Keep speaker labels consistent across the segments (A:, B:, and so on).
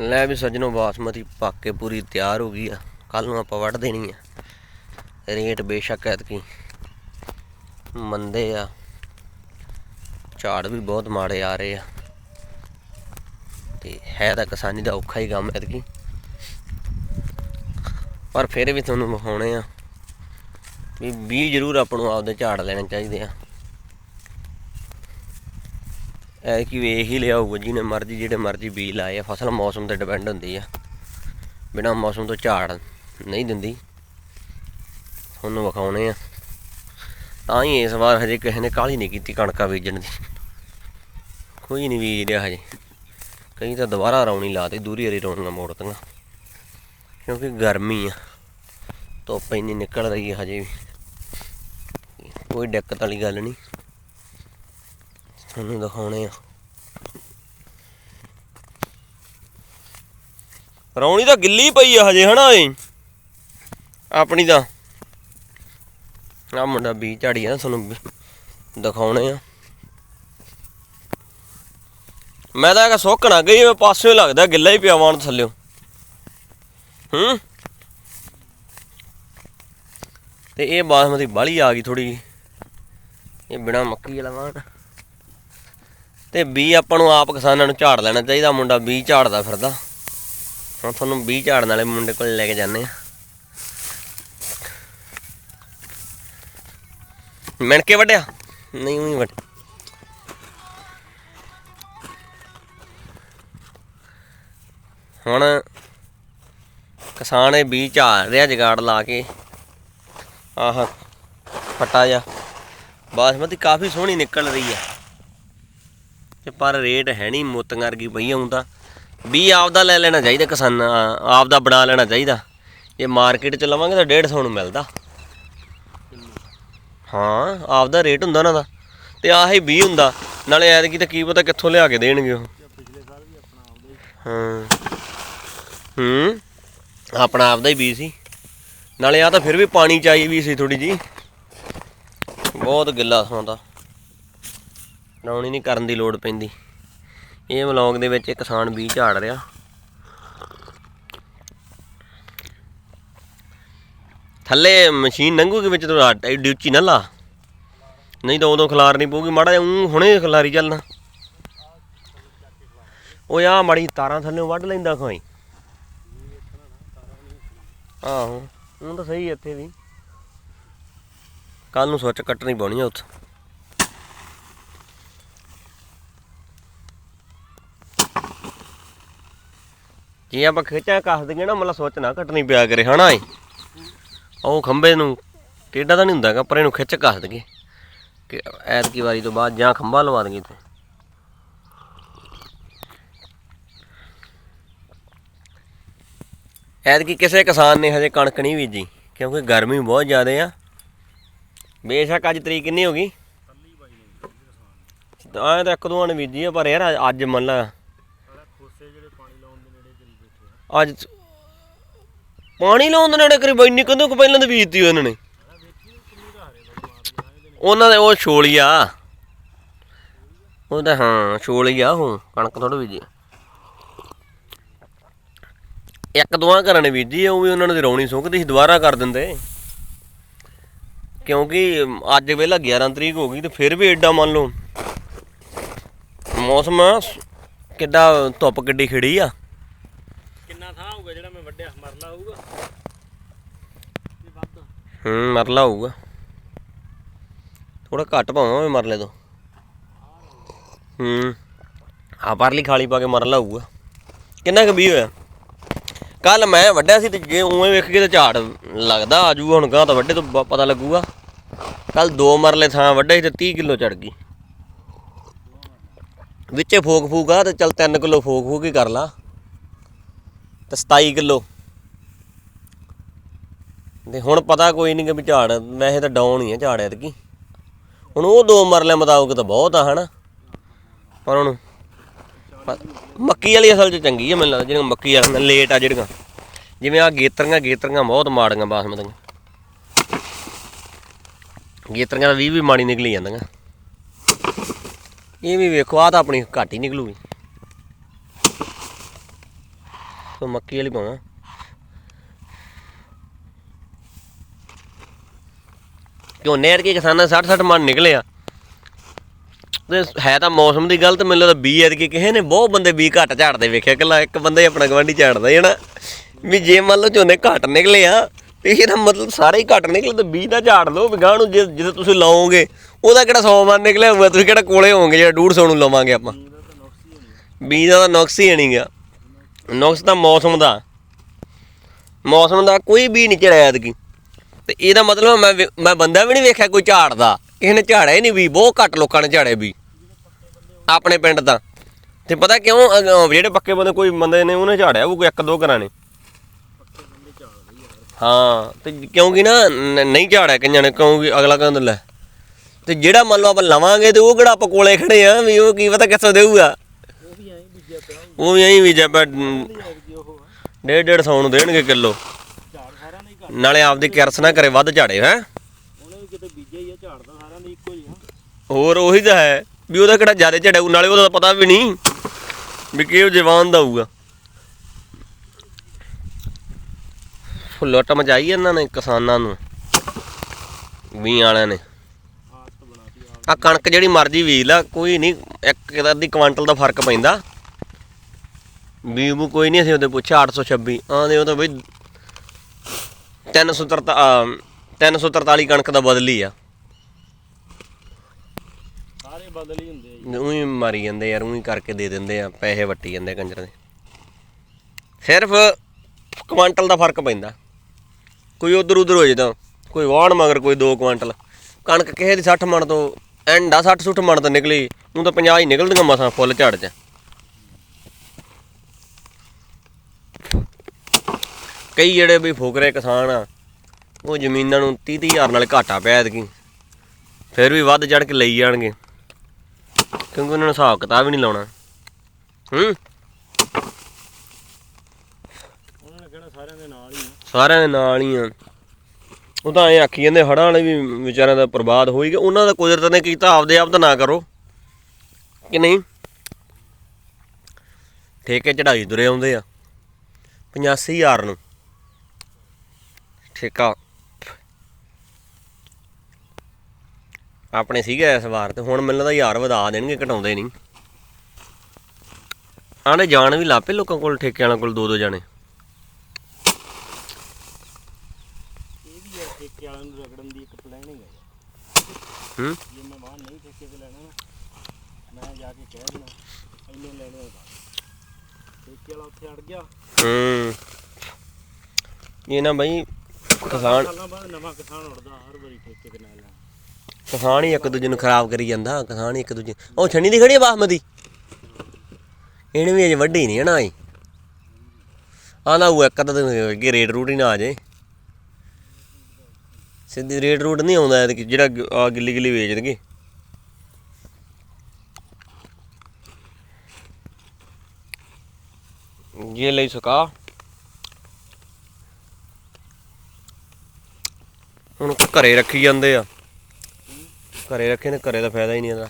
A: ਲੈ ਵੀ ਸੱਜਣੋ ਬਾਸਮਤੀ ਪੱਕ ਕੇ ਪੂਰੀ ਤਿਆਰ ਹੋ ਗਈ ਆ। ਕੱਲ ਨੂੰ ਆਪਾਂ ਵੱਢ ਦੇਣੀ ਆ। ਰੇਟ ਬੇਸ਼ੱਕ ਐਤਕੀ ਮੰਦੇ ਆ। ਝਾੜ ਵੀ ਬਹੁਤ ਮਾੜੇ ਆ ਰਹੇ ਆ। ਤੇ ਹੈ ਤਾਂ ਕਿਸਾਨੀ ਦਾ ਔਖਾ ਹੀ ਕੰਮ ਐਤਕੀ। ਪਰ ਫਿਰ ਵੀ ਤੁਹਾਨੂੰ ਵਿਖਾਉਣੇ ਆ ਵੀ ਬੀਜ ਜ਼ਰੂਰ ਆਪਾਂ ਨੂੰ ਆਪਦੇ ਝਾੜ ਲੈਣੇ ਚਾਹੀਦੇ ਆ। ਐ ਕਿ ਵੇਖ ਹੀ ਲਿਆ ਹੋਊਗਾ, ਜਿਹਨੇ ਮਰਜ਼ੀ, ਜਿਹੜੇ ਮਰਜ਼ੀ ਬੀਜ ਲਾਏ ਆ। ਫਸਲ ਮੌਸਮ ਤੇ ਡਿਪੈਂਡ ਹੁੰਦੀ ਆ। ਬਿਨਾਂ ਮੌਸਮ ਤੋਂ ਝਾੜ ਨਹੀਂ ਦਿੰਦੀ। ਤੁਹਾਨੂੰ ਵਿਖਾਉਣੇ ਆ। ਤਾਂ ਹੀ ਇਸ ਵਾਰ ਹਜੇ ਕਿਸੇ ਨੇ ਕਾਹਲੀ ਨਹੀਂ ਕੀਤੀ ਕਣਕਾਂ ਬੀਜਣ ਦੀ। ਕੋਈ ਨਹੀਂ ਬੀਜ ਰਿਹਾ ਹਜੇ। ਕਈ ਤਾਂ ਦੁਬਾਰਾ ਰੌਣੀ ਲਾਤੇ ਦੂਰੀ ਹਰੀ ਰੌਣੀਆਂ ਮੋੜਤੀਆਂ ਕਿਉਂਕਿ ਗਰਮੀ ਆ। ਧੁੱਪ ਇੰਨੀ ਨਿਕਲ ਰਹੀ ਹੈ ਹਜੇ ਵੀ। ਕੋਈ ਦਿੱਕਤ ਵਾਲੀ ਗੱਲ ਨਹੀਂ। ਤੁਹਾਨੂੰ ਦਿਖਾਉਣੇ ਆ। ਰੌਣੀ ਤਾਂ ਗਿੱਲੀ ਪਈ ਆ ਹਜੇ, ਹਨਾ ਏ ਆਪਣੀ ਤਾਂ। ਆ ਮੁੰਡਾ ਬੀ ਝਾੜੀ ਆ ਤੁਹਾਨੂੰ ਦਿਖਾਉਣੇ ਆ। ਮੈਂ ਤਾਂ ਕਹ ਸੁੱਕਣਾ ਗਈ ਮੈਂ ਪਾਸੇ ਲੱਗਦਾ ਗਿੱਲਾ ਹੀ ਪਿਆ ਵਾਣ ਥੱਲਿਓ। ਹੂੰ? ਤੇ ਇਹ ਬਾਸਮਤੀ ਬਾਲੀ ਆ ਗਈ ਥੋੜੀ ਇਹ ਬਿਨਾ ਮੱਕੀ ਵਾਲਾ ਵਾਣ। ਤੇ ਬੀ ਆਪਾਂ ਨੂੰ ਆਪ ਕਿਸਾਨਾਂ ਨੂੰ ਝਾੜ ਲੈਣਾ ਚਾਹੀਦਾ, ਮੁੰਡਾ ਬੀ ਝਾੜਦਾ ਫਿਰਦਾ। ਹੁਣ ਤੁਹਾਨੂੰ ਬੀ ਝਾੜਨ ਵਾਲੇ ਮੁੰਡੇ ਕੋਲ ਲੈ ਕੇ ਜਾਂਦੇ ਆ। ਮਿਣ ਕੇ ਵੱਢਿਆ? ਨਹੀਂ, ਉਹੀ ਵੱਢ ਹੁਣ ਕਿਸਾਨ ਇਹ ਬੀ ਝਾੜ ਰਿਹਾ, ਜਗਾੜ ਲਾ ਕੇ। ਆਹ ਫਟਾ ਜਾ ਬਾਸਮਤੀ ਕਾਫੀ ਸੋਹਣੀ ਨਿਕਲ ਰਹੀ ਹੈ ਤੇ ਪਰ ਰੇਟ ਹੈ ਨਹੀਂ ਮੁੱਤੰਗ ਵਰਗੀ ਪਈ ਆਉਂ ਵੀ ਆਪਦਾ ਲੈ ਲੈਣਾ ਚਾਹੀਦਾ ਕਿਸਾਨਾਂ, ਆਪਦਾ ਬਣਾ ਲੈਣਾ ਚਾਹੀਦਾ। ਜੇ ਮਾਰਕੀਟ ਚ ਲਵਾਂਗੇ ਤਾਂ 150 ਨੂੰ ਮਿਲਦਾ। ਹਾਂ, ਆਪਦਾ ਰੇਟ ਹੁੰਦਾ ਉਹਨਾਂ ਦਾ ਤੇ ਆਹੀ 20 ਹੁੰਦਾ। ਨਾਲੇ ਐਤਕੀ ਤਾਂ ਕੀ ਪਤਾ ਕਿੱਥੋਂ ਲਿਆ ਕੇ ਦੇਣਗੇ ਉਹ। ਹਾਂ। ਹੂੰ, ਆਪਣਾ ਆਪਦਾ ਹੀ ਬੀਜ ਸੀ। ਨਾਲੇ ਆ ਤਾਂ ਫਿਰ ਵੀ ਪਾਣੀ ਚਾਈ ਵੀ ਸੀ ਥੋੜੀ ਜੀ ਬਹੁਤ ਗਿੱਲਾ ਸੌਂਦਾ ਲਾਉਣੀ ਨਹੀਂ ਕਰਨ ਦੀ ਲੋੜ ਪੈਂਦੀ। ਇਹ ਵਲੌਗ ਦੇ ਵਿੱਚ ਕਿਸਾਨ ਬੀਜ ਝਾੜ ਰਿਹਾ। ਥੱਲੇ ਮਸ਼ੀਨ ਲੰਘੂਗੀ ਵਿੱਚ ਤੋਂ ਐਡੀ ਨਾ ਲਾ। ਨਹੀਂ ਤਾਂ ਉਦੋਂ ਖਲਾਰ ਨਹੀਂ ਪਊਗੀ, ਮਾੜਾ ਜਿਹਾ ਊਂ ਹੁਣੇ ਖਲਾਰੀ ਚੱਲਣਾ। ਉਹ ਆ ਮਾੜੀ ਤਾਰਾਂ ਥੱਲੇ ਵੱਢ ਲੈਂਦਾ ਕੋਈ ਆਹੋ ਉਹ ਤਾਂ ਸਹੀ ਇੱਥੇ ਵੀ। ਕੱਲ ਨੂੰ ਸੋਚ ਕੱਟਣੀ ਪਾਉਣੀ ਆ ਉੱਥੇ। ਜੇ ਆਪਾਂ ਖਿੱਚਾਂ ਕੱਸ ਦਈਏ ਨਾ, ਮਤਲਬ ਸੋਚ ਨਾ ਕੱਟਣੀ ਪਿਆ ਕਰੇ, ਹਨਾ ਏ? ਉਹ ਖੰਬੇ ਨੂੰ ਟੇਡਾ ਤਾਂ ਨਹੀਂ ਹੁੰਦਾਗਾ ਪਰ ਇਹਨੂੰ ਖਿੱਚ ਕੱਸ ਦਈਏ। ਕਿ ਐਤਕੀ ਵਾਰੀ ਤੋਂ ਬਾਅਦ ਜਾਂ ਖੰਭਾ ਲਵਾ ਦਈਏ ਤੇ ਐਤਕੀ ਕਿਸੇ ਕਿਸਾਨ ਨੇ ਹਜੇ ਕਣਕ ਨਹੀਂ ਬੀਜੀ, ਕਿਉਂਕਿ ਗਰਮੀ ਬਹੁਤ ਜ਼ਿਆਦਾ ਆ। ਬੇਸ਼ੱਕ ਅੱਜ ਤਰੀਕ ਕਿੰਨੀ ਹੋ ਗਈ? ਤਾਂ ਇੱਕ ਦੋ ਨੇ ਬੀਜੀ ਆ, ਪਰ ਯਾਰ ਅੱਜ ਮੰਨ ਲਾ ਅੱਜ ਪਾਣੀ ਲਾਉਣ ਦੇ ਨੇੜੇ ਕਰੀਬ ਇੰਨੀ ਕਦੋਂ ਕੁ ਪਹਿਲਾਂ ਤੇ ਬੀਜਤੀ ਉਹਨਾਂ ਨੇ। ਉਹਨਾਂ ਦੇ ਉਹ ਛੋਲੀ ਆ ਉਹ ਤਾਂ ਹਾਂ, ਛੋਲੀਆ ਉਹ, ਕਣਕ ਥੋੜਾ ਬੀਜੀ। ਇੱਕ ਦੋਆਂ ਘਰਾਂ ਨੇ ਬੀਜੀ, ਉਹ ਵੀ ਉਹਨਾਂ ਨੇ ਰੌਣੀ ਸੁੱਕਦੀ ਸੀ, ਦੁਬਾਰਾ ਕਰ ਦਿੰਦੇ। ਕਿਉਂਕਿ ਅੱਜ ਵੇਲਾ 11 ਤਰੀਕ ਹੋ ਗਈ ਤੇ ਫਿਰ ਵੀ ਐਡਾ ਮੰਨ ਲਓ। ਮੌਸਮ ਕਿੱਡਾ ਧੁੱਪ ਕਿੱਡੀ ਖਿੜੀ ਆ।
B: ਥਾਂ ਹੋਊਗਾ ਜਿਹੜਾ ਮੈਂ ਵੱਡਿਆ, ਮਰਲਾ ਹੋਊਗਾ। ਇਹ ਵੱਧ
A: ਹੂੰ, ਮਰਲਾ ਹੋਊਗਾ। ਥੋੜਾ ਘੱਟ ਭਾਵਾਂ ਮਰਲੇ ਤੋਂ। ਹੂੰ ਆ ਪਰਲੀ ਖਾਲੀ ਪਾ ਕੇ ਮਰਲਾ ਹੋਊਗਾ। ਕਿੰਨਾ ਕੁ ਵੀ ਹੋਇਆ? ਕੱਲ ਮੈਂ ਵੱਡਿਆ ਸੀ ਤੇ ਜੇ ਉਵੇਂ ਵੇਖ ਕੇ ਤਾਂ ਝਾੜ ਲੱਗਦਾ ਆਜੂਗਾ ਹੁਣ ਗਾਂ ਤਾਂ ਵੱਡੇ ਤੋਂ ਪਤਾ ਲੱਗੂਗਾ। ਕੱਲ ਦੋ ਮਰਲੇ ਥਾਂ ਵੱਡੇ ਸੀ ਤੇ 30 ਕਿਲੋ ਚੜ ਗਈ। ਵਿੱਚੇ ਫੋਕ ਫੂਕ ਆ ਤੇ ਚੱਲ 3 ਕਿਲੋ ਫੋਕ ਫੂਕ ਹੀ ਕਰ ਲਾ। ਤੇ 27 ਕਿਲੋ। ਤੇ ਹੁਣ ਪਤਾ ਕੋਈ ਨਹੀਂ ਕਿ ਵੀ ਝਾੜ, ਵੈਸੇ ਤਾਂ ਡਾਊਨ ਹੀ ਆ ਝਾੜ ਐਤਕੀ। ਹੁਣ ਉਹ ਦੋ ਮਰਲੇ ਮੁਤਾਬਕ ਤਾਂ ਬਹੁਤ ਆ, ਹਨਾ। ਪਰ ਹੁਣ ਮੱਕੀ ਵਾਲੀ ਅਸਲ 'ਚ ਚੰਗੀ ਆ, ਮੈਨੂੰ ਲੱਗਦਾ, ਜਿਹੜੀਆਂ ਮੱਕੀ ਵਾਲੀਆਂ ਲੇਟ ਆ ਜਿਹੜੀਆਂ। ਜਿਵੇਂ ਆ ਗੇਤਰੀਆਂ ਗੇਤਰੀਆਂ ਬਹੁਤ ਮਾੜੀਆਂ ਬਾਸਮਤੀਆਂ। ਗੇਤਰੀਆਂ ਦਾ 20 ਵੀ ਮਾੜੀ ਨਿਕਲੀ ਜਾਂਦੀਆਂ। ਇਹ ਵੀ ਵੇਖੋ ਆ ਤਾਂ ਆਪਣੀ ਘੱਟ ਹੀ ਨਿਕਲੂਗੀ। ਸੋ ਮੱਕੀ ਵਾਲੀ ਪਾਵਾਂ ਝੋਨੇ ਯਾਰ ਕੀ ਕਿਸਾਨਾਂ 60 60 ਮਣ ਨਿਕਲੇ ਆ। ਤੇ ਹੈ ਤਾਂ ਮੌਸਮ ਦੀ ਗੱਲ ਤੇ ਮੈਨੂੰ ਲੱਗਦਾ ਬੀ ਐਤਕੀ ਕਿਸੇ ਨੇ ਬਹੁਤ ਬੰਦੇ ਬੀ ਘੱਟ ਝਾੜਦੇ ਵੇਖਿਆ। ਕੱਲਾ ਇੱਕ ਬੰਦਾ ਹੀ ਆਪਣਾ ਗਵਾਂਢੀ ਝਾੜਦਾ ਹੈ ਨਾ। ਵੀ ਜੇ ਮੰਨ ਲਓ ਝੋਨੇ ਘੱਟ ਨਿਕਲੇ ਆ, ਤੇ ਇਹਦਾ ਮਤਲਬ ਸਾਰੇ ਹੀ ਘੱਟ ਨਿਕਲੇ ਤੇ ਬੀ ਦਾ ਝਾੜ ਲਓ ਵੀ ਨੂੰ ਜੇ, ਜਦੋਂ ਤੁਸੀਂ ਲਾਓਗੇ, ਉਹਦਾ ਕਿਹੜਾ 100 ਮਣ ਨਿਕਲਿਆ ਹੋਊਗਾ, ਤੁਸੀਂ ਕਿਹੜਾ ਕੋਲੇ ਹੋਵੋਗੇ, ਜਿਹੜਾ 150 ਨੂੰ ਲਵਾਂਗੇ ਆਪਾਂ।
B: ਇਹਦਾ
A: ਬੀ ਦਾ ਤਾਂ ਨੁਕਸ ਹੀ ਨਹੀਂ ਗਿਆ ਨੁਕਸ ਤਾਂ ਮੌਸਮ ਦਾ। ਮੌਸਮ ਦਾ ਕੋਈ ਵੀ ਨਹੀਂ ਚੜਿਆ ਐਤਕੀ। ਤੇ ਇਹਦਾ ਮਤਲਬ ਮੈਂ ਮੈਂ ਬੰਦਾ ਵੀ ਨਹੀਂ ਵੇਖਿਆ ਕੋਈ ਝਾੜਦਾ ਕਿਸੇ ਨੇ ਝਾੜਿਆ ਹੀ ਨਹੀਂ ਵੀ, ਬਹੁਤ ਘੱਟ ਲੋਕਾਂ ਨੇ ਝਾੜੇ ਵੀ। ਆਪਣੇ ਪਿੰਡ ਤਾਂ। ਤੇ ਪਤਾ ਕਿਉਂ ਜਿਹੜੇ ਪੱਕੇ ਬੰਦੇ ਕੋਈ ਬੰਦੇ ਨੇ ਉਹਨੇ ਝਾੜਿਆ ਉਹ ਕੋਈ ਇੱਕ ਦੋ ਘਰਾਂ ਨੇ। ਹਾਂ, ਤੇ ਕਿਉਂਕਿ ਨਾ, ਨਹੀਂ ਝਾੜਿਆ ਕਈਆਂ ਨੇ, ਕਿਉਂਕਿ ਅਗਲਾ ਕਹਿੰਦਾ ਲੈ। ਤੇ ਜਿਹੜਾ ਮੰਨ ਲਓ ਆਪਾਂ ਲਵਾਂਗੇ ਤੇ ਉਹ ਕਿਹੜਾ ਆਪਾਂ ਕੋਲੇ ਖੜੇ ਆ, ਵੀ ਉਹ ਕੀ ਪਤਾ ਕਿੱਥੋਂ ਦੇਊਗਾ
B: ਉਹ ਵੀ ਐਂ ਬੀਜਿਆ ਪਿਆ
A: ਉਹ ਵੀ ਐਂ ਵੀ ਜੇ ਆਪਾਂ
B: ਨਹੀਂ ਐਤਕੀ ਉਹ ਆ
A: ਡੇਢ ਡੇਢ ਸੌ ਨੂੰ ਦੇਣਗੇ ਕਿਲੋ।
B: ਝਾੜ ਸਾਰਿਆਂ ਦਾ ਘੱਟ
A: ਨਾਲੇ ਆਪਦੀ ਕਿਰਸ ਨਾ ਕਰੇ ਵੱਧ ਝਾੜੇ, ਹੈ?
B: ਉਹਨੇ ਵੀ ਕਿਤੇ ਬੀਜਿਆ ਹੀ ਆ ਝਾੜ ਤਾਂ ਸਾਰਿਆਂ ਦਾ ਇੱਕੋ ਹੀ ਆ
A: ਹੋਰ ਉਹੀ ਤਾਂ ਹੈ ਵੀ ਉਹਦਾ ਕਿਹੜਾ ਜ਼ਿਆਦਾ ਝੜਾਊ ਨਾਲੇ ਉਹਦਾ ਪਤਾ ਵੀ ਨਹੀਂ ਵੀ ਕਿਹੋ ਜਵਾਨ ਦਾ ਹੋਊਗਾ। ਲੁੱਟ ਮਚਾਈ ਇਹਨਾਂ ਨੇ ਕਿਸਾਨਾਂ ਨੂੰ ਵੀ ਵਾਲਿਆਂ ਨੇ।
B: ਆ
A: ਕਣਕ ਜਿਹੜੀ ਮਰਜ਼ੀ ਬੀਜ ਲਾ, ਕੋਈ ਨਹੀਂ ਇੱਕ ਅੱਧੀ ਕੁਆਂਟਲ ਦਾ ਫ਼ਰਕ ਪੈਂਦਾ। ਵੀ ਉਹ ਕੋਈ ਨਹੀਂ ਅਸੀਂ ਉਹਦੇ ਪੁੱਛਿਆ 826 ਆਂਦੇ ਉਹ ਤਾਂ ਬਈ 343 343 ਕਣਕ ਦਾ ਬਦਲੀ ਆ।
B: ਸਾਰੇ ਬਦਲ ਹੁੰਦੇ ਆ ਜੀ।
A: ਉਹੀ ਮਾਰੀ ਜਾਂਦੇ ਯਾਰ ਉਹੀ ਕਰਕੇ ਦੇ ਦਿੰਦੇ ਆ ਪੈਸੇ ਵੱਟੀ ਜਾਂਦੇ ਕੰਜਰ ਦੇ। ਸਿਰਫ ਕੁਆਂਟਲ ਦਾ ਫ਼ਰਕ ਪੈਂਦਾ। ਕੋਈ ਉਧਰ ਉਧਰ ਹੋ ਜਾਂਦਾ ਕੋਈ ਵਾਹਣ ਮਗਰ ਕੋਈ 2 ਕੁਆਂਟਲ। ਕਣਕ ਕਿਸੇ ਦੀ 60 ਮਣ ਤੋਂ ਐਂਡਾ 60 60 ਮਣ ਤੋਂ ਨਿਕਲੀ ਉਹ ਤਾਂ 50 ਹੀ ਨਿਕਲਦੀਆਂ ਮਸਾਂ ਫੁੱਲ ਝੜ ਚ। ਕਈ ਜਿਹੜੇ ਵੀ ਫੋਕਰੇ ਕਿਸਾਨ ਆ, ਉਹ ਜ਼ਮੀਨਾਂ ਨੂੰ 30 30 ਹਜ਼ਾਰ ਨਾਲ ਘਾਟਾ ਪਿਆ ਐਤਕੀ ਫਿਰ ਵੀ ਵੱਧ ਚੜ ਕੇ ਲਈ ਜਾਣਗੇ। ਕਿਉਂਕਿ ਉਹਨਾਂ ਨੂੰ ਹਿਸਾਬ ਕਿਤਾਬ ਵੀ ਨਹੀਂ ਲਾਉਣਾ। ਹੂੰ?
B: ਉਹਨਾਂ ਨੇ ਕਿਹੜਾ ਸਾਰਿਆਂ ਦੇ ਨਾਲ ਹੀ
A: ਸਾਰਿਆਂ ਦੇ ਨਾਲ ਹੀ ਆ। ਉਹ ਤਾਂ ਐ ਆਖੀ ਜਾਂਦੇ ਹੜਾਂ ਵਾਲੇ ਵੀ ਵਿਚਾਰਿਆਂ ਦਾ ਬਰਬਾਦ ਹੋਈ ਗਿਆ। ਉਹਨਾਂ ਦਾ ਕੁਦਰਤ ਨੇ ਕੀਤਾ, ਆਪਦੇ ਆਪ ਤਾਂ ਨਾ ਕਰੋ। ਕਿ ਨਹੀਂ? ਠੇਕੇ ਚੜਾਈ ਦੁਰੇ ਆਉਂਦੇ ਆ। 85000 ਨੂੰ। ਠੇਕਾ। ਆਪਣੇ ਸੀਗਾ ਇਸ ਵਾਰ ਤੇ ਹੁਣ ਮੈਨੂੰ ਲੱਗਦਾ ਹਜ਼ਾਰ ਵਧਾ ਦੇਣਗੇ ਘਟਾਉਂਦੇ ਨਹੀਂ। ਆਣੇ ਜਾਣ ਵੀ ਲਾਪੇ ਲੋਕਾਂ ਕੋਲ ਠੇਕੇ ਵਾਲਿਆਂ ਕੋਲ ਦੋ ਦੋ ਜਾਣੇ।
B: ਇਹ ਵੀ ਯਾਰ ਠੇਕੇ ਵਾਲਿਆਂ ਨੂੰ ਰਗੜਨ ਦੀ ਇੱਕ ਪਲੈਨਿੰਗ ਹੈ। ਯਾਰ
A: ਹੂੰ?
B: ਜੇ ਮੈਂ ਵਾਹਨ ਨਹੀਂ ਠੇਕੇ ਤੇ ਲੈਣਾ ਨਾ ਮੈਂ ਜਾ ਕੇ ਕਹਿ ਦੇਣਾ ਇੰਨੇ ਲੈਣੇ ਹੋਗਾ ਠੇਕੇ ਵਾਲਾ ਉੱਥੇ ਅੜ ਗਿਆ।
A: ਹੂੰ। ਇਹ ਨਾ ਬਈ ਕਿਸਾਨ
B: ਸਾਲਾਂ ਬਾਅਦ ਨਵਾਂ ਕਿਸਾਨ ਉੜਦਾ ਹਰ ਵਾਰੀ ਠੇਕੇ ਤੇ ਲੈ ਲੈਣਾ
A: ਕਿਸਾਨ ਹੀ ਇੱਕ ਦੂਜੇ ਨੂੰ ਖਰਾਬ ਕਰੀ ਜਾਂਦਾ ਕਿਸਾਨ ਹੀ ਇੱਕ ਦੂਜੇ ਉਹ ਛਣੀ ਦੀ ਖੜੀ ਆ ਬਾਸਮਤੀ ਇਹਨੇ ਵੀ ਅਜੇ ਵੱਡੀ ਨਹੀਂ ਹਨਾ ਆਈ। ਆਂਦਾ ਉਹ ਇੱਕ ਅੱਧਾ ਦਿਨ ਕਿ ਰੇਟ ਰੂਟ ਹੀ ਨਾ ਆ ਜੇ ਸਿੱਧੀ ਰੇਟ ਰੂਟ ਨਹੀਂ ਆਉਂਦਾ ਐਤਕੀ, ਜਿਹੜਾ ਆ ਗਿੱਲੀ ਗਿੱਲੀ ਵੇਚਣਗੇ ਇਹ ਲਈ ਸੁਕਾ। ਹੁਣ ਘਰੇ ਰੱਖੀ ਜਾਂਦੇ ਆ। ਘਰੇ ਰੱਖੇ ਨੇ ਘਰੇ ਦਾ ਫਾਇਦਾ ਹੀ ਨਹੀਂ ਇਹਦਾ।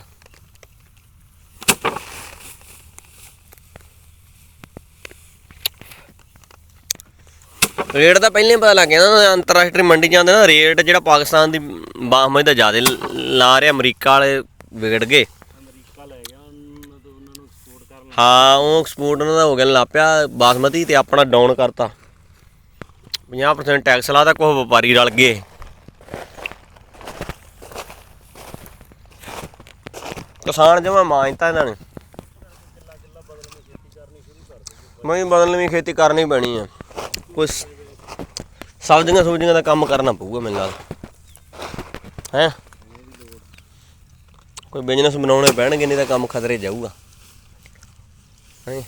A: ਰੇਟ ਤਾਂ ਪਹਿਲਾਂ ਹੀ ਪਤਾ ਲੱਗ ਗਿਆ ਨਾ ਅੰਤਰਰਾਸ਼ਟਰੀ ਮੰਡੀ ਜਾਂਦੇ ਨਾ ਰੇਟ ਜਿਹੜਾ ਪਾਕਿਸਤਾਨ ਦੀ ਬਾਸਮਤੀ ਦਾ ਜ਼ਿਆਦਾ ਲਾ ਰਿਹਾ ਅਮਰੀਕਾ ਵਾਲੇ ਵਿਗੜ ਗਏ। ਹਾਂ ਉਹ ਐਕਸਪੋਰਟ ਉਹਨਾਂ ਦਾ ਹੋ ਗਿਆ ਲਾਪਿਆ ਬਾਸਮਤੀ ਤੇ ਆਪਣਾ ਡਾਊਨ ਕਰਤਾ। 50% ਟੈਕਸ ਲਾਤਾ ਕੋਈ ਵਪਾਰੀ ਰਲ ਗਏ। ਕਿਸਾਨ ਜਮਾ ਮਾਨਤਾ ਇਹਨਾਂ ਨੇ। ਮੈਂ ਬਦਲਵੀਂ ਖੇਤੀ ਕਰਨੀ ਪੈਣੀ ਆ। ਕੋਈ ਸਬਜ਼ੀਆਂ ਸੁਬਜ਼ੀਆਂ ਦਾ ਕੰਮ ਕਰਨਾ ਪਊਗਾ ਮੈਨੂੰ ਲੱਗਦਾ ਹੈ? ਕੋਈ ਬਿਜ਼ਨਸ ਬਣਾਉਣੇ ਪੈਣਗੇ ਨਹੀਂ ਤਾਂ ਕੰਮ ਖਤਰੇ ਜਾਊਗਾ। ਹੈਂ?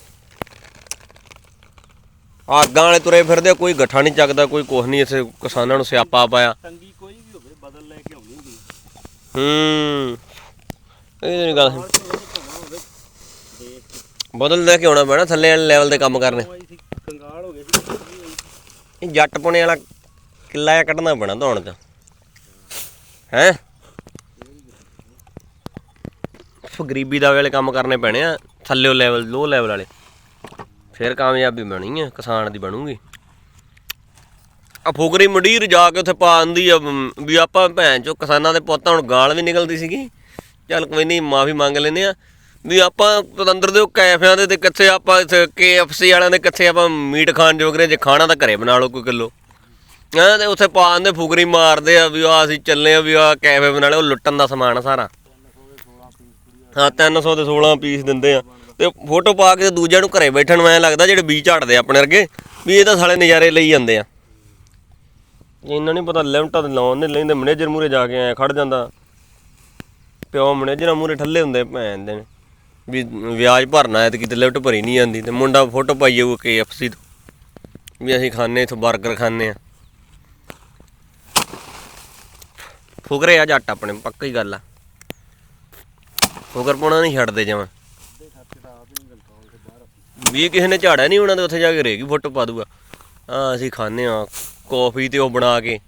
A: ਆਗਾਂ ਵਾਲੇ ਤੁਰੇ ਫਿਰਦੇ ਕੋਈ ਗੱਠਾ ਨਹੀਂ ਚੱਕਦਾ ਕੋਈ ਕੁਛ ਨਹੀਂ ਇਸੇ ਕਿਸਾਨਾਂ ਨੂੰ ਸਿਆਪਾ ਪਾਇਆ।
B: ਤੰਗੀ ਕੋਈ ਵੀ ਹੋਵੇ ਬਦਲ ਲੈ ਕੇ ਆਉਣੀ ਹੁੰਦੀ
A: ਹੂੰ। ਇਹ ਨਹੀਂ ਗੱਲ
B: ਕੇ
A: ਬਦਲ ਲੈ ਕੇ ਆਉਣਾ ਪੈਣਾ, ਥੱਲੇ ਵਾਲੇ ਲੈਵਲ ਦੇ ਕੰਮ ਕਰਨੇ।
B: ਕੰਗਾਲ ਹੋ ਗਏ
A: ਇਹ ਜੱਟ ਪੁਣੇ ਵਾਲਾ ਕਿੱਲਾ ਆ ਕੱਢਣਾ ਪੈਣਾ ਧੌਣ ਚ। ਹੈ? ਗਰੀਬੀ ਦਾ ਵਾਲੇ ਕੰਮ ਕਰਨੇ ਪੈਣੇ ਆ, ਥੱਲੇ ਲੈਵਲ ਲੋ ਲੈਵਲ ਵਾਲੇ। ਫਿਰ ਕਾਮਯਾਬੀ ਬਣੀ ਆ, ਕਿਸਾਨ ਦੀ ਬਣੂਗੀ। ਆ ਫੁਕਰੀ ਮੰਡੀਰ ਜਾ ਕੇ ਉੱਥੇ ਪਾ ਆਂਦੀ ਆ, ਵੀ ਆਪਾਂ ਭੈਣ ਚੋ ਕਿਸਾਨਾਂ ਦੇ ਪੁੱਤਾਂ ਹੁਣ ਗਾਲ ਵੀ ਨਿਕਲਦੀ ਸੀਗੀ। ਚੱਲ ਕੋਈ ਨਹੀਂ, ਮਾਫੀ ਮੰਗ ਲੈਨੇ ਆ ਵੀ ਆਪਾਂ ਪਤੰਦਰ ਦੇ ਉਹ ਕੈਫਿਆਂ ਦੇ ਤੇ ਕਿੱਥੇ ਆਪਾਂ ਇੱਥੇ KFC ਵਾਲਿਆਂ ਦੇ ਕਿੱਥੇ ਆਪਾਂ ਮੀਟ ਖਾਣ ਜੋਗਰੇ ਜੇ ਖਾਣਾ ਤਾਂ ਘਰੇ ਬਣਾ ਲਓ ਕੋਈ ਕਿਲੋ। ਹਾਂ, ਤੇ ਉੱਥੇ ਪਾ ਆਂਦੇ ਫੁਕਰੀ ਮਾਰਦੇ ਆ ਵੀ ਆ ਅਸੀਂ ਚੱਲੇ ਆ ਵੀ ਆ ਕੈਫੇ ਬਣਾ ਲਏ ਉਹ ਲੁੱਟਣ ਦਾ ਸਮਾਨ ਆ ਸਾਰਾ। ਹਾਂ 300 ਦੇ 16 ਪੀਸ ਦਿੰਦੇ ਆ। ਤੇ ਫੋਟੋ ਪਾ ਕੇ ਦੂਜਿਆਂ ਨੂੰ ਘਰੇ ਬੈਠਣ ਨੂੰ ਐਂ ਲੱਗਦਾ ਜਿਹੜੇ ਬੀਜ ਝਾੜਦੇ ਆ ਆਪਣੇ ਵਰਗੇ, ਵੀ ਇਹ ਤਾਂ ਸਾਲੇ ਨਜ਼ਾਰੇ ਲਈ ਜਾਂਦੇ ਆ। ਇਹਨਾਂ ਨਹੀਂ ਪਤਾ, ਲਿਮਟਾਂ ਦੇ ਲਾਉਣ ਨੇ ਲੈਂਦੇ, ਮੈਨੇਜਰ ਮੂਰੇ ਜਾ ਕੇ ਐ ਖੜ ਜਾਂਦਾ। ਪਿਓ ਮੈਨੇਜਰਾਂ ਮੂਰੇ ਠੱਲੇ ਹੁੰਦੇ ਭੈਣ ਦੇ ਨੇ। ਵੀ ਵਿਆਜ ਭਰਨਾ ਹੈ ਤੇ ਕਿਤੇ ਲਿਫਟ ਭਰੀ ਨਹੀਂ ਜਾਂਦੀ ਤੇ ਮੁੰਡਾ ਫੋਟੋ ਪਾਈ ਜਾਊ KFC ਤੋਂ। ਵੀ ਅਸੀਂ ਖਾਣੇ ਇਥੋਂ 버ਗਰ ਖਾਣੇ ਆ ਫੁਕਰੇ ਆ ਜੱਟ ਆਪਣੇ, ਪੱਕਾ ਹੀ ਗੱਲ ਆ। ਫੁਕਰ ਪਾਉਣਾ ਨਹੀਂ ਛੱਡਦੇ ਜਮਾਂ। ਵੀ ਕਿਸੇ ਨੇ ਝਾੜਿਆ ਨਹੀਂ ਉਹਨਾਂ ਦੇ ਉੱਥੇ ਜਾ ਕੇ ਰਹੇਗੀ ਫੋਟੋ ਪਾ ਦੂਗਾ। ਆ ਅਸੀਂ ਖਾਣੇ ਆ ਕੌਫੀ ਤੇ ਉਹ ਬਣਾ ਕੇ।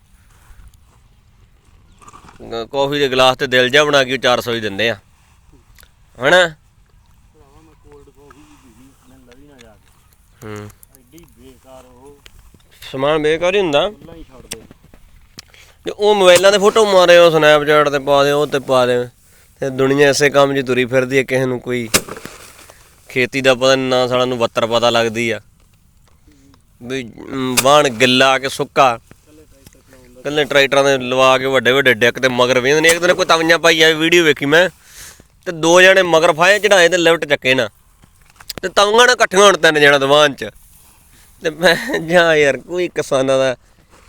A: ਗ- ਕੌਫੀ ਦੇ ਗਲਾਸ ਤੇ ਦਿਲ ਜਿਹਾ ਬਣਾ ਕੇ ਉਹ 400 ਹੀ ਦਿੰਦੇ ਆ। ਹਨਾ?
B: ਭਰਾਵਾ ਮੈਂ ਕੋਲਡ ਕਾਫੀ ਵੀ ਪੀਣੀ ਮੈਂ ਲਵੀ ਨਾ ਜਾ ਕੇ
A: ਹੂੰ।
B: ਐਡੀ ਬੇਕਾਰ ਉਹ।
A: ਸਮਾਨ ਬੇਕਾਰ ਹੀ ਹੁੰਦਾ।
B: ਖੁੱਲਾ ਹੀ ਛੱਡ ਦੇ।
A: ਜੇ ਉਹ ਮੋਬਾਈਲਾਂ ਤੇ ਫੋਟੋ ਮਾਰੇ ਉਹ ਸਨੈਪਚੈਟ ਤੇ ਪਾ ਦੇ ਉਹ ਤੇ ਪਾ ਦੇ। ਤੇ ਦੁਨੀਆ ਐਸੇ ਕੰਮ 'ਚ ਤੁਰੀ ਫਿਰਦੀ ਹੈ ਕਿਸੇ ਨੂੰ ਕੋਈ ਖੇਤੀ ਦਾ ਪਤਾ ਨੀ ਨਾ ਸਾਲਾ ਨੂੰ ਬੱਤਰ ਪਤਾ ਲੱਗਦੀ ਆ। ਵੀ ਮ, ਵਾਹਣ ਗਿੱਲਾ ਕਿ ਸੁੱਕਾ।
B: ਕੱਲੇ ਟਰੈਕਟਰਾਂ ਦੇ
A: ਲਵਾ ਕੇ ਵੱਡੇ ਵੱਡੇ ਡੈਕ ਤੇ ਮਗਰ ਵੇਂਦੇ ਨੇ। ਇੱਕ ਦਿਨ ਕੋਈ ਤਵੀਆਂ ਪਾਈ ਆ, ਵੀਡੀਓ ਵੇਖੀ ਮੈਂ। ਤੇ ਦੋ ਜਣੇ ਮਗਰ ਫਾਏ ਚੜਾਏ ਤੇ ਲਿਫਟ ਚੱਕੇ ਨਾ। ਤੇ ਤਵੀਆਂ ਨਾ ਇਕੱਠੀਆਂ ਹੋਣ ਤਿੰਨ ਜਣਾ ਦੀਵਾਨ 'ਚ। ਤੇ ਮੈਂ ਜਾਂ ਯਾਰ, ਕੋਈ ਕਿਸਾਨਾਂ ਦਾ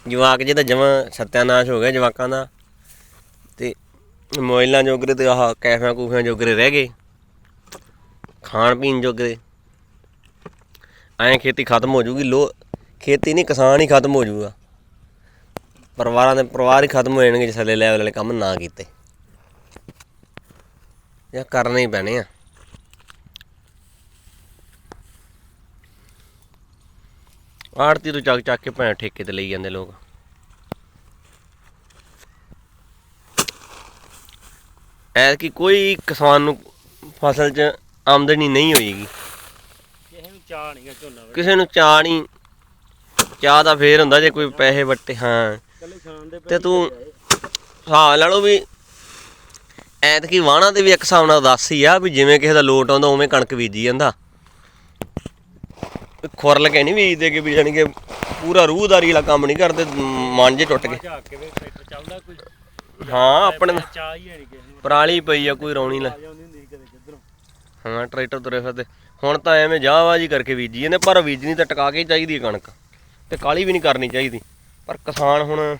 A: ਜਵਾਕ ਜਿਹਦਾ ਜਮਾ ਸਤਿਆਨਾਸ਼ ਹੋ ਗਿਆ ਜਵਾਕਾਂ ਦਾ। ਤੇ ਮੋਬਾਈਲਾਂ ਜੋਗਰੇ ਤੇ ਆਹ ਕੈਫਿਆਂ ਕੂਫਿਆਂ ਜੋਗਰੇ ਰਹਿ ਗਏ। ਖਾਣ ਪੀਣ ਜੋਗਰੇ। ਐਂ ਖੇਤੀ ਖਤਮ ਹੋ ਜੂਗੀ, ਲੋ, ਖੇਤੀ ਨਹੀਂ, ਕਿਸਾਨ ਹੀ ਖਤਮ ਹੋ ਜੂਗਾ। ਪਰਿਵਾਰਾਂ ਦੇ ਪਰਿਵਾਰ ਹੀ ਖਤਮ ਹੋ ਜਾਣਗੇ ਜੇ ਥੱਲੇ ਲੈਵਲ ਵਾਲੇ ਕੰਮ ਨਾ ਕੀਤੇ। ਇਹ ਕਰਨੇ ਹੀ ਪੈਣੇ ਆ। ਆੜਤੀ ਤੋਂ ਚੱਕ ਚੱਕ ਕੇ ਭੈਣ ਠੇਕੇ ਤੇ ਲਈ ਜਾਂਦੇ ਲੋਕ। ਐ ਕਿ ਕੋਈ ਕਿਸਾਨ ਨੂੰ ਫਸਲ 'ਚ ਆਮਦਨੀ ਨਹੀਂ ਹੋਏਗੀ।
B: ਕਿਸੇ ਨੂੰ ਚਾਹ ਨਹੀਂ ਝੋਨਾ
A: ਕਿਸੇ ਨੂੰ ਚਾਹ ਨਹੀਂ ਚਾਹ ਦਾ ਫੇਰ ਹੁੰਦਾ ਜੇ ਕੋਈ ਪੈਸੇ ਵੱਟੇ ਹਾਂ। ਤੇ ਤੂੰ ਹਾਂ ਲੈ ਲਓ ਵੀ ਐਤਕੀ ਵਾਹਣਾ ਦੇ ਵੀ ਇੱਕ ਹਿਸਾਬ ਨਾਲ ਉਦਾਸ ਹੀ ਆ ਵੀ ਜਿਵੇਂ ਕਿਸੇ ਦਾ ਲੋਟ ਆਉਂਦਾ ਉਵੇਂ ਕਣਕ ਬੀਜੀ ਜਾਂਦਾ। ਖੁਰਲ ਕੇ ਨਹੀਂ ਬੀਜਦੇ ਕਿ ਵੀ ਜਾਣੀ ਕਿ ਪੂਰਾ ਰੂਹਦਾਰੀ ਵਾਲਾ ਕੰਮ ਨਹੀਂ ਕਰਦੇ ਮਨ ਜੇ ਟੁੱਟ ਗਏ।
B: ਝਾਕ ਕੇ ਵੇ ਟਰੈਕਟਰ ਚੱਲਦਾ ਕੋਈ।
A: ਹਾਂ ਆਪਣੇ
B: ਚਾਹ ਹੀ ਹੈ ਨਹੀਂ ਕਿਸੇ ਨੂੰ।
A: ਪਰਾਲੀ ਪਈ ਆ ਕੋਈ ਰੌਣੀ ਲੈ ਹਾਂ ਟਰੈਕਟਰ ਤੁਰੇ ਫਿਰਦੇ। ਹੁਣ ਤਾਂ ਐਵੇਂ ਜਾਹਵਾਜੀ ਕਰਕੇ ਬੀਜੀ ਜਾਂਦੇ ਪਰ ਬੀਜਣੀ ਤਾਂ ਟਿਕਾ ਕੇ ਚਾਹੀਦੀ ਹੈ ਕਣਕ। ਤੇ ਕਾਲੀ ਵੀ ਨਹੀਂ ਕਰਨੀ ਚਾਹੀਦੀ। ਪਰ ਕਿਸਾਨ ਹੁਣ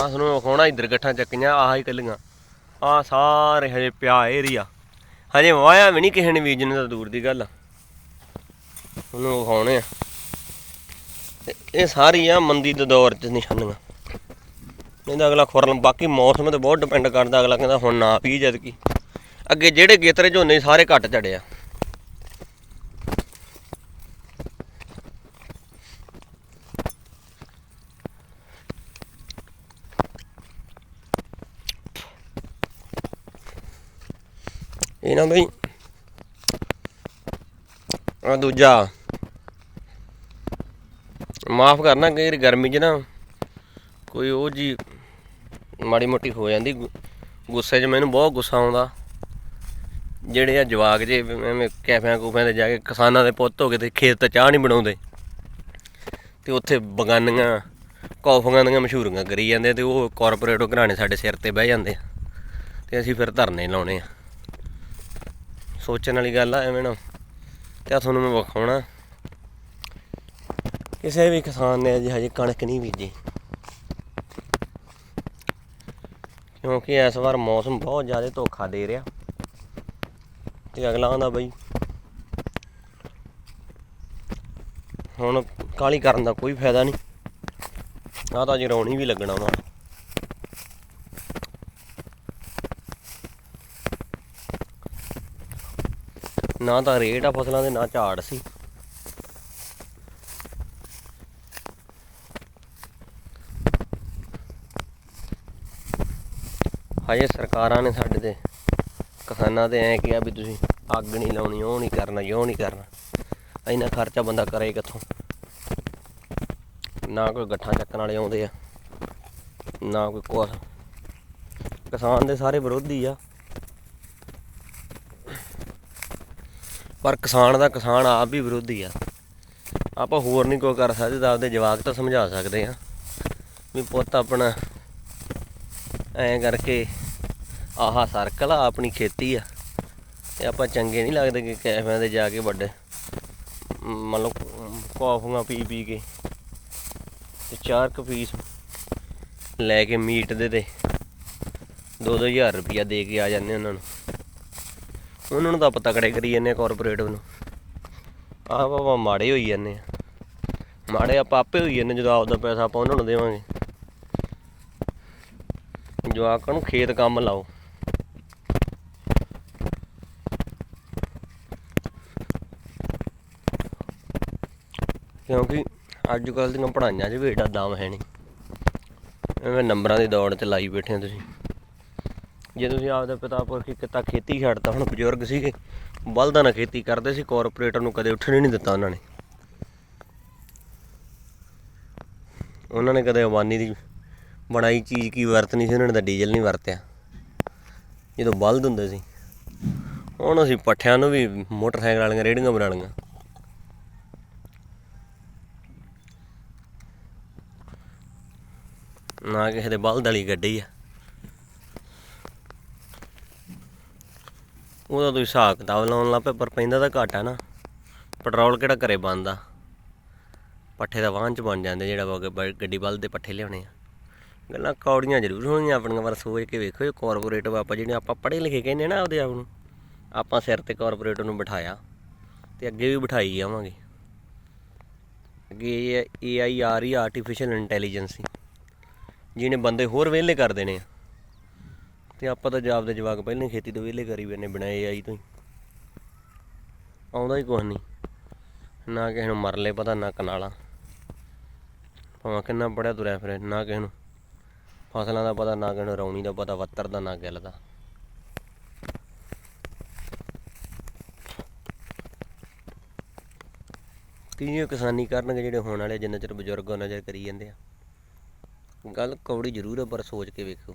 A: ਆਹ ਨੂੰ ਵਿਖਾਉਣਾ, ਇੱਧਰ ਗੱਠਾਂ ਚੱਕੀਆਂ, ਆਹ ਹੀ ਕੱਲੀਆਂ। ਆ ਸਾਰੇ ਹਜੇ ਪਿਆ ਏਰੀਆ ਹਜੇ ਵਾਇਆ ਵੀ ਨਹੀਂ ਕਿਸੇ ਨੇ ਬੀਜਣੇ ਤਾਂ ਦੂਰ ਦੀ ਗੱਲ ਆ। ਉਹਨੂੰ ਵਿਖਾਉਣੇ ਆ। ਇਹ ਸਾਰੀ ਆ ਮੰਦੀ ਦੇ ਦੌਰ 'ਚ ਨਿਸ਼ਾਨੀਆਂ। ਇਹਦਾ ਅਗਲਾ ਖੁਰਨ ਬਾਕੀ ਮੌਸਮ ਤੇ ਬਹੁਤ ਡਿਪੈਂਡ ਕਰਦਾ, ਅਗਲਾ ਕਹਿੰਦਾ ਹੁਣ ਨਾ ਪੀ ਜਦ ਕੀ। ਅੱਗੇ ਜਿਹੜੇ ਗੇਤਰੇ ਝੋਨੇ ਸੀ, ਸਾਰੇ ਘੱਟ ਚੜਿਆ ਇਹ ਨਾ ਬਈ ਆ ਦੂਜਾ ਮਾਫ ਕਰਨਾ ਕਈ ਵਾਰੀ ਗਰਮੀ 'ਚ ਨਾ ਕੋਈ ਉਹ ਜੀ ਮਾੜੀ ਮੋਟੀ ਹੋ ਜਾਂਦੀ ਗੁੱਸੇ 'ਚ ਮੈਨੂੰ ਬਹੁਤ ਗੁੱਸਾ ਆਉਂਦਾ ਜਿਹੜੇ ਆ ਜਵਾਕ ਜੇ ਐਵੇਂ ਕੈਫਿਆਂ ਕੂਫਿਆਂ ਤੇ ਜਾ ਕੇ ਕਿਸਾਨਾਂ ਦੇ ਪੁੱਤ ਹੋ ਕੇ ਤੇ ਖੇਤ ਤੇ ਚਾਹ ਨਹੀਂ ਬਣਾਉਂਦੇ ਤੇ ਉੱਥੇ ਬਗਾਨੀਆਂ ਕੌਫੀਆਂ ਦੀਆਂ ਮਸ਼ਹੂਰੀਆਂ ਕਰੀ ਜਾਂਦੇ ਤੇ ਉਹ ਕਾਰਪੋਰੇਟ ਘਰਾਣੇ ਸਾਡੇ ਸਿਰ ਤੇ ਬਹਿ ਜਾਂਦੇ ਆ ਤੇ ਅਸੀਂ ਫਿਰ ਧਰਨੇ ਲਾਉਣੇ ਆ ਸੋਚਣ ਵਾਲੀ ਗੱਲ ਆ, ਐਵੇਂ ਨਾ। ਤੇ ਆਹ ਤੁਹਾਨੂੰ ਮੈਂ ਵਿਖਾਉਣਾ? ਕਿਸੇ ਵੀ ਕਿਸਾਨ ਨੇ ਅਜੇ ਹਜੇ ਕਣਕ ਨਹੀਂ ਬੀਜੀ। ਕਿਉਂਕਿ ਇਸ ਵਾਰ ਮੌਸਮ ਬਹੁਤ ਜ਼ਿਆਦਾ ਧੋਖਾ ਦੇ ਰਿਹਾ। ਤੇ ਅਗਲਾ ਆਂਦਾ ਬਈ, ਹੁਣ ਕਾਲੀ ਕਰਨ ਦਾ ਕੋਈ ਫਾਇਦਾ ਨਹੀਂ। ਆ ਤਾਂ ਜਰੌਣੀ ਵੀ ਲੱਗਣਾ ਵਾ ਨਾ ਤਾਂ ਰੇਟ ਆ ਫਸਲਾਂ ਦੇ, ਨਾ ਝਾੜ ਸੀ। ਹਜੇ ਸਰਕਾਰਾਂ ਨੇ ਸਾਡੇ ਤੇ, ਕਿਸਾਨਾਂ ਤੇ ਐ ਕਿਹਾ ਵੀ ਤੁਸੀਂ ਅੱਗ ਨਹੀਂ ਲਾਉਣੀ, ਉਹ ਨਹੀਂ ਕਰਨਾ ਜੋ ਨਹੀਂ ਕਰਨਾ। ਇੰਨਾ ਖਰਚਾ ਬੰਦਾ ਕਰੇ ਕਿੱਥੋਂ? ਨਾ ਕੋਈ ਗੱਠਾਂ ਚੱਕਣ ਵਾਲੇ ਆਉਂਦੇ ਆ, ਨਾ ਕੋਈ ਕੁਛ। ਕਿਸਾਨ ਦੇ ਸਾਰੇ ਵਿਰੋਧੀ ਆ। ਪਰ ਕਿਸਾਨ ਦਾ ਕਿਸਾਨ ਆਪ ਵੀ ਵਿਰੋਧੀ ਆ। ਆਪਾਂ ਹੋਰ ਨਹੀਂ ਕੋਈ ਕਰ ਸਕਦੇ ਤਾਂ ਆਪਦੇ ਜਵਾਕ ਤਾਂ ਸਮਝਾ ਸਕਦੇ ਆ। ਵੀ ਪੁੱਤ ਆਪਣਾ ਐਂ ਕਰਕੇ ਆਹਾ ਸਰਕਲ ਆ ਆਪਣੀ ਖੇਤੀ ਆ। ਤੇ ਆਪਾਂ ਚੰਗੇ ਨਹੀਂ ਲੱਗਦੇ ਕਿ ਕੈਫਿਆਂ ਤੇ ਜਾ ਕੇ ਵੱਡੇ ਮ, ਮੰਨ ਲਓ ਕੌਫੀਆਂ ਪੀ ਪੀ ਕੇ ਤੇ ਚਾਰ ਕੁ ਪੀਸ ਲੈ ਕੇ ਮੀਟ ਦੇ ਤੇ 2-2000 ਰੁਪਇਆ ਦੇ ਕੇ ਆ ਜਾਂਦੇ ਉਹਨਾਂ ਨੂੰ। ਉਹਨਾਂ ਨੂੰ ਤਾਂ ਆਪਾਂ ਤਕੜੇ ਕਰੀ ਜਾਂਦੇ ਕਾਰਪੋਰੇਟ ਨੂੰ। ਆਪ ਆਪਾਂ ਮਾੜੇ ਹੋਈ ਜਾਂਦੇ ਆ। ਮਾੜੇ ਆਪਾਂ ਆਪੇ ਹੋਈ ਜਾਂਦੇ ਜਦੋਂ ਆਪਦਾ ਪੈਸਾ ਆਪਾਂ ਉਹਨਾਂ ਨੂੰ ਦੇਵਾਂਗੇ। ਜਵਾਕਾਂ ਨੂੰ ਖੇਤ ਕੰਮ ਲਾਓ। ਕਿਉਂਕਿ ਅੱਜ ਕੱਲ੍ਹ ਦੀਆਂ ਪੜ੍ਹਾਈਆਂ 'ਚ ਵੀ ਏਡਾ ਦਮ ਹੈ ਨਹੀਂ। ਐਵੇਂ ਨੰਬਰਾਂ ਦੀ ਦੌੜ ਤੇ ਲਾਈ ਬੈਠੇ ਹੋ ਤੁਸੀਂ। ਜੇ ਤੁਸੀਂ ਆਪਦਾ ਪਿਤਾ ਪੁਰਖੀ ਕਿਤਾ ਖੇਤੀ ਛੱਡਤਾ, ਹੁਣ ਬਜ਼ੁਰਗ ਸੀਗੇ, ਬਲਦਾਂ ਨਾਲ ਖੇਤੀ ਕਰਦੇ ਸੀ ਕਾਰਪੋਰੇਟਰ ਨੂੰ ਕਦੇ ਉੱਠਣ ਹੀ ਨਹੀਂ ਦਿੱਤਾ ਉਹਨਾਂ ਨੇ। ਉਹਨਾਂ ਨੇ ਕਦੇ ਅਵਾਨੀ ਦੀ ਬਣਾਈ ਚੀਜ਼ ਕੀ ਵਰਤਣੀ ਸੀ, ਉਹਨਾਂ ਨੇ ਤਾਂ ਡੀਜ਼ਲ ਨਹੀਂ ਵਰਤਿਆ। ਜਦੋਂ ਬਲਦ ਹੁੰਦੇ ਸੀ, ਹੁਣ ਅਸੀਂ ਪੱਠਿਆਂ ਨੂੰ ਵੀ ਮੋਟਰਸਾਈਕਲ ਵਾਲੀਆਂ ਰੇੜੀਆਂ ਬਣਾ ਲਈਆਂ। ਨਾ ਕਿਸੇ ਦੇ ਬਲਦ ਵਾਲੀ ਗੱਡੀ ਆ। ਉਹਦਾ ਤੁਸੀਂ ਹਿਸਾਬ ਕਿਤਾਬ ਲਾਉਣ ਲੱਗ ਪਏ ਪਰ ਪੈਂਦਾ ਤਾਂ ਘੱਟ ਆ ਨਾ। ਪੈਟਰੋਲ ਕਿਹੜਾ ਘਰੇ ਬਣਦਾ? ਪੱਠੇ ਦਾ ਵਾਹਨ ਚ ਬਣ ਜਾਂਦੇ, ਜਿਹੜਾ ਵਾ ਗੱਡੀ ਬਲਦ ਦੇ ਪੱਠੇ ਲਿਆਉਣੇ ਆ। ਗੱਲਾਂ ਕੌੜੀਆਂ ਜ਼ਰੂਰ ਹੋਣੀਆਂ ਆਪਣੀਆਂ, ਪਰ ਸੋਚ ਕੇ ਵੇਖੋ, ਇਹ ਕਾਰਪੋਰੇਟ ਆਪਾਂ ਜਿਹੜੇ ਆਪਾਂ ਪੜ੍ਹੇ ਲਿਖੇ ਕਹਿੰਦੇ ਨਾ ਆਪਦੇ ਆਪ ਨੂੰ, ਆਪਾਂ ਸਿਰ ਤੇ ਕਾਰਪੋਰੇਟ ਨੂੰ ਬਿਠਾਇਆ, ਤੇ ਅੱਗੇ ਵੀ ਬਿਠਾਈ ਜਾਵਾਂਗੇ। ਅੱਗੇ ਏ ਆਈ ਆ ਰਹੀ ਆਰਟੀਫੀਸ਼ੀਅਲ ਇੰਟੈਲੀਜੈਂਸੀ ਜਿਹਨੇ ਬੰਦੇ ਹੋਰ ਵਿਹਲੇ ਕਰ ਦੇਣੇ ਆ। ਤੇ ਆਪਾਂ ਤਾਂ ਜਾਬ ਦੇ ਜਵਾਕ ਪਹਿਲਾਂ ਹੀ ਖੇਤੀ ਤੋਂ ਵਿਹਲੇ ਕਰੀ ਬੈਨੇ ਬਣਾਏ ਆਈ ਤੋਂ ਹੀ। ਆਉਂਦਾ ਹੀ ਕੁਛ ਨਹੀਂ। ਨਾ ਕਿਸੇ ਨੂੰ ਮਰਲੇ ਪਤਾ, ਨਾ ਕਨਾਲਾ। ਭਾਵੇਂ ਕਿੰਨਾ ਪੜਿਆ ਤੁਰਿਆ ਫਿਰੇ, ਨਾ ਕਿਸੇ ਨੂੰ ਫਸਲਾਂ ਦਾ ਪਤਾ, ਨਾ ਕਿਸੇ ਨੂੰ ਰੌਣੀ ਦਾ ਪਤਾ, ਵੱਤਰ ਦਾ, ਨਾ ਗਿੱਲ ਦਾ। ਕੀ ਕਿਸਾਨੀ ਕਰਨਗੇ ਜਿਹੜੇ ਹੋਣ ਵਾਲੇ ਜਿੰਨਾ ਚਿਰ ਬਜ਼ੁਰਗ ਉਹਨਾਂ ਚਿਰ ਕਰੀ ਜਾਂਦੇ ਆ। ਗੱਲ ਕੌੜੀ ਜ਼ਰੂਰ ਹੈ ਪਰ ਸੋਚ ਕੇ ਵੇਖੋ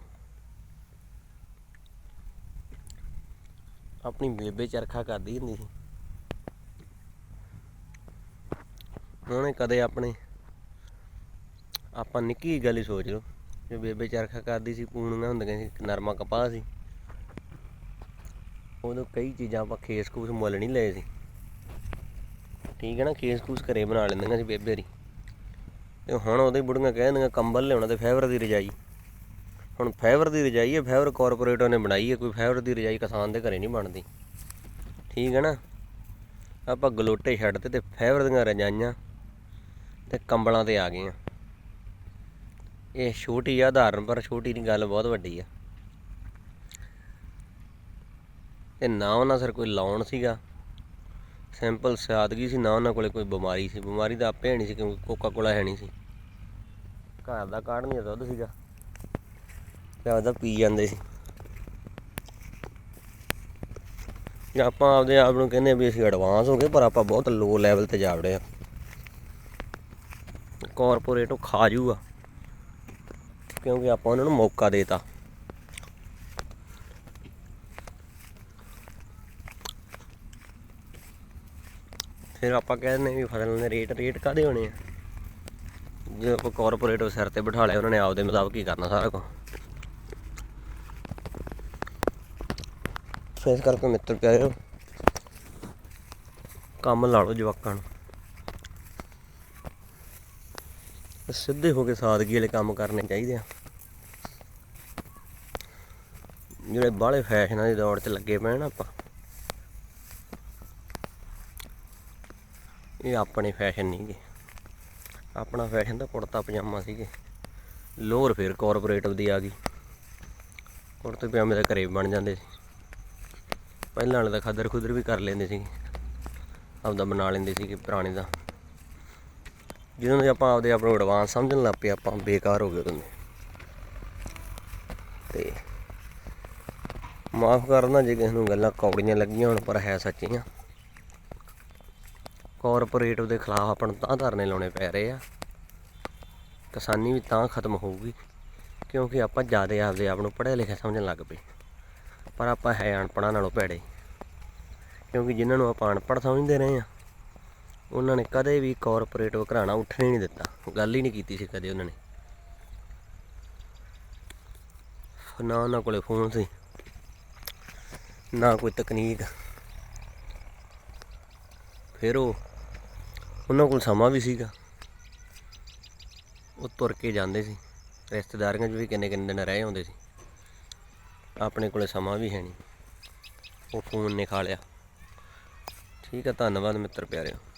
A: ਆਪਣੀ ਬੇਬੇ ਚਰਖਾ ਕਰਦੀ ਹੁੰਦੀ ਸੀ। ਉਹਨੇ ਕਦੇ ਆਪਣੇ, ਆਪਾਂ ਨਿੱਕੀ ਜਿਹੀ ਗੱਲ ਹੀ ਸੋਚ ਲਓ, ਜੇ ਬੇਬੇ ਚਰਖਾ ਕਰਦੀ ਸੀ, ਪੂਣੀਆਂ ਹੁੰਦੀਆਂ ਸੀ, ਨਰਮਾ ਕਪਾਹ ਸੀ। ਉਦੋਂ ਕਈ ਚੀਜ਼ਾਂ ਆਪਾਂ ਖੇਸ ਖੂਸ ਮੁੱਲ ਨਹੀਂ ਲਏ ਸੀ। ਠੀਕ ਹੈ ਨਾ, ਖੇਸ ਖੂਸ ਘਰੇ ਬਣਾ ਲੈਂਦੀਆਂ ਸੀ ਬੇਬੇ ਦੀ ਤੇ ਹੁਣ ਉਹਦੇ ਬੁੜੀਆਂ ਕਹਿ ਦਿੰਦੀਆਂ ਕੰਬਲ ਲਿਆਉਣਾ ਤੇ ਫਾਈਬਰ ਦੀ ਰਜਾਈ। ਹੁਣ ਫਾਈਬਰ ਦੀ ਰਜਾਈ ਹੈ, ਫਾਈਬਰ ਕਾਰਪੋਰੇਟਰ ਨੇ ਬਣਾਈ ਹੈ, ਕੋਈ ਫਾਈਬਰ ਦੀ ਰਜਾਈ ਕਿਸਾਨ ਦੇ ਘਰੇ ਨਹੀਂ ਬਣਦੀ। ਠੀਕ ਹੈ ਨਾ? ਆਪਾਂ ਗਲੋਟੇ ਛੱਡਤੇ ਤੇ ਫਾਈਬਰ ਦੀਆਂ ਰਜਾਈਆਂ ਤੇ ਕੰਬਲਾਂ ਤੇ ਆ ਗਏ ਆ ਇਹ ਛੋਟੀ ਆ ਉਦਾਹਰਨ ਪਰ ਛੋਟੀ ਨਹੀਂ ਗੱਲ ਬਹੁਤ ਵੱਡੀ ਆ। ਤੇ ਨਾ ਉਹਨਾਂ ਸਰ ਕੋਈ ਲਾਉਣ ਸੀਗਾ। ਸਿੰਪਲ ਸਾਦਗੀ ਸੀ, ਨਾ ਉਹਨਾਂ ਕੋਲੇ ਕੋਈ ਬਿਮਾਰੀ ਸੀ। ਬਿਮਾਰੀ ਤਾਂ ਆਪੇ ਹੈ ਨਹੀਂ ਸੀ, ਕਿਉਂਕਿ ਕੋਕਾ ਕੋਲਾ ਹੈ ਨਹੀਂ ਸੀ। ਘਰ ਦਾ ਕਾੜਨੀ ਦੁੱਧ ਸੀਗਾ। ਤੇ ਪੀ ਜਾਂਦੇ ਸੀ। ਆਪਾਂ ਆਪਦੇ ਆਪ ਨੂੰ ਕਹਿੰਦੇ ਆ ਵੀ ਅਸੀਂ ਐਡਵਾਂਸ ਹੋ ਗਏ, ਪਰ ਆਪਾਂ ਬਹੁਤ ਲੋ ਲੈਵਲ ਤੇ ਜਾ ਵੜੇ ਆ ਕਾਰਪੋਰੇਟ ਉਹ ਖਾ ਜੂਗਾ, ਕਿਉਂਕਿ ਆਪਾਂ ਉਹਨਾਂ ਨੂੰ ਮੌਕਾ ਦੇਤਾ। ਫਿਰ ਆਪਾਂ ਕਹਿੰਦੇ ਵੀ ਫਸਲ ਦੇ ਰੇਟ ਰੇਟ ਕਾਦੇ ਹੋਣੇ ਆ? ਜੇ ਆਪਾਂ ਕਾਰਪੋਰੇਟ ਸਿਰ ਤੇ ਬਿਠਾ ਲਿਆ, ਉਹਨਾਂ ਨੇ ਆਪਦੇ ਮੁਤਾਬਕ ਹੀ ਕਰਨਾ ਸਾਰਾ ਕੁਝ ਇਸ ਕਰਕੇ ਮਿੱਤਰ ਪਿਆਰਿਓ, ਕੰਮ ਲਾ ਲਓ ਜਵਾਕਾਂ ਨੂੰ। ਸਿੱਧੇ ਹੋ ਕੇ ਸਾਦਗੀ ਵਾਲੇ ਕੰਮ ਕਰਨੇ ਚਾਹੀਦੇ ਆ। ਜਿਹੜੇ ਬਾਹਲੇ ਫੈਸ਼ਨਾਂ ਦੀ ਦੌੜ 'ਚ ਲੱਗੇ ਪਏ ਨਾ ਆਪਾਂ। ਇਹ ਆਪਣੇ ਫੈਸ਼ਨ ਨਹੀਂਗੇ ਆਪਣਾ ਫੈਸ਼ਨ ਤਾਂ ਕੁੜਤਾ ਪਜਾਮਾ ਸੀਗੇ। ਲੋਅਰ ਫਿਰ ਕਾਰਪੋਰੇਟਿਵ ਦੀ ਆ ਗਈ। ਕੁੜਤੇ ਪਜਾਮੇ ਤਾਂ ਘਰੇ ਬਣ ਜਾਂਦੇ ਸੀ। ਪਹਿਲਾਂ ਵਾਲੇ ਤਾਂ ਖਦਰ ਖੁਦਰ ਵੀ ਕਰ ਲੈਂਦੇ ਸੀ। ਆਪਦਾ ਬਣਾ ਲੈਂਦੇ ਸੀ ਪੁਰਾਣੇ ਦਾ। ਜਿਹਨਾਂ ਦੇ ਆਪਾਂ ਆਪਦੇ ਆਪ ਨੂੰ ਐਡਵਾਂਸ ਸਮਝਣ ਲੱਗ ਪਏ, ਆਪਾਂ ਬੇਕਾਰ ਹੋ ਗਏ ਉਹਨੇ ਤੇ ਮਾਫ ਕਰਨਾ ਜੇ ਕਿਸੇ ਨੂੰ ਗੱਲਾਂ ਕੌੜੀਆਂ ਲੱਗੀਆਂ ਹੋਣ, ਪਰ ਹੈ ਸੱਚੀਆਂ। ਕਾਰਪੋਰੇਟ ਦੇ ਖਿਲਾਫ ਆਪਾਂ ਨੂੰ ਤਾਂ ਧਰਨੇ ਲਾਉਣੇ ਪੈ ਰਹੇ ਆ। ਕਿਸਾਨੀ ਵੀ ਤਾਂ ਖਤਮ ਹੋਊਗੀ, ਕਿਉਂਕਿ ਆਪਾਂ ਜ਼ਿਆਦਾ ਆਪਦੇ ਆਪ ਨੂੰ ਪੜ੍ਹਿਆ ਲਿਖਿਆ ਸਮਝਣ ਲੱਗ ਪਏ। ਪਰ ਆਪਾਂ ਹੈ ਅਨਪੜ੍ਹਾਂ ਨਾਲੋਂ ਭੈੜੇ। ਕਿਉਂਕਿ ਜਿਨ੍ਹਾਂ ਨੂੰ ਆਪਾਂ ਅਨਪੜ੍ਹ ਸਮਝਦੇ ਰਹੇ ਆ ਉਹਨਾਂ ਨੇ ਕਦੇ ਵੀ ਕਾਰਪੋਰੇਟ ਘਰਾਣਾ ਉੱਠਣੇ ਨਹੀਂ ਦਿੱਤਾ। ਗੱਲ ਹੀ ਨਹੀਂ ਕੀਤੀ ਸੀ ਕਦੇ ਉਹਨਾਂ ਨੇ। ਨਾ ਉਹਨਾਂ ਕੋਲੇ ਫੋਨ ਸੀ, ਨਾ ਕੋਈ ਤਕਨੀਕ। ਫਿਰ ਉਹ ਉਹਨਾਂ ਕੋਲ ਸਮਾਂ ਵੀ ਸੀਗਾ। ਉਹ ਤੁਰ ਕੇ ਜਾਂਦੇ ਸੀ। ਰਿਸ਼ਤੇਦਾਰੀਆਂ 'ਚ ਵੀ ਕਿੰਨੇ ਕਿੰਨੇ ਦਿਨ ਰਹਿ ਹੁੰਦੇ ਸੀ। ਆਪਣੇ ਕੋਲੇ ਸਮਾਂ ਵੀ ਹੈ ਨਹੀਂ। ਉਹ ਫੋਨ ਨੇ ਖਾ ਲਿਆ। ਠੀਕ ਹੈ ਧੰਨਵਾਦ ਮਿੱਤਰ ਪਿਆਰਿਓ।